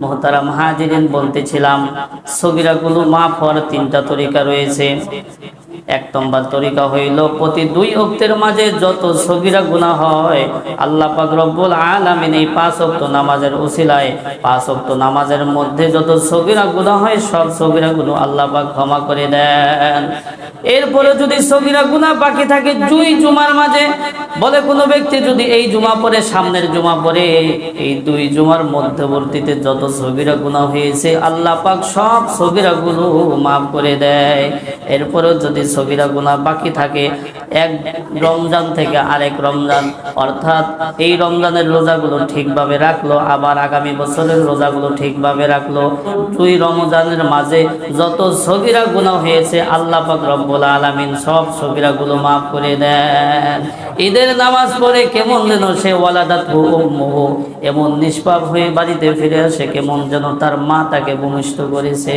মোহতারাম হাজিরিন বলতেছিলাম সগিরাগুলো মাফ হওয়ার তিনটা তরিকা রয়েছে। এক নম্বর তরিকা হইল, প্রতি দুই অক্তের মাঝে যত সগিরা গুণা হয়, আল্লাহ পাক রব্বুল আলামিন এই পাঁচ অক্ত নামাজের উসিলায়, পাঁচ অক্ত নামাজের মধ্যে যত সগিরা গুণা হয়, সব সগিরা গুলো আল্লাহ পাক ক্ষমা করে দেন। এরপরে যদি সগিরা গুণা বাকি থাকে দুই জুমার মাঝে, বলে কোনো ব্যক্তি যদি এই জুমা পরে সামনের জুমা পরে এই দুই জুমার মধ্যবর্তীতে যত সগিরা গুণা হয়েছে, আল্লাহ পাক সব সগিরা গুলো মাফ করে দেয়। এরপরেও যদি সগিরা গুণা বাকি থাকে। এক রমজান থেকে আরেক রমজান। অর্থাৎ এই রমজানের রোজাগুলো ঠিকভাবে রাখল, আবার আগামী বছরের রোজাগুলো ঠিকভাবে রাখল। দুই রমজানের মাঝে যত সগিরা গুণা হয়েছে, আল্লাহ রব্বুল আলামিন সব সগিরাগুলো মাফ করে দেন। ঈদের নামাজ পড়ে কেমন যেন সে ওয়ালাদাত উম্মুহু, এমন নিষ্পাপ হয়ে বাড়িতে ফিরে আসে কেমন যেন তার মা তাকে ভূমিষ্ঠ করেছে।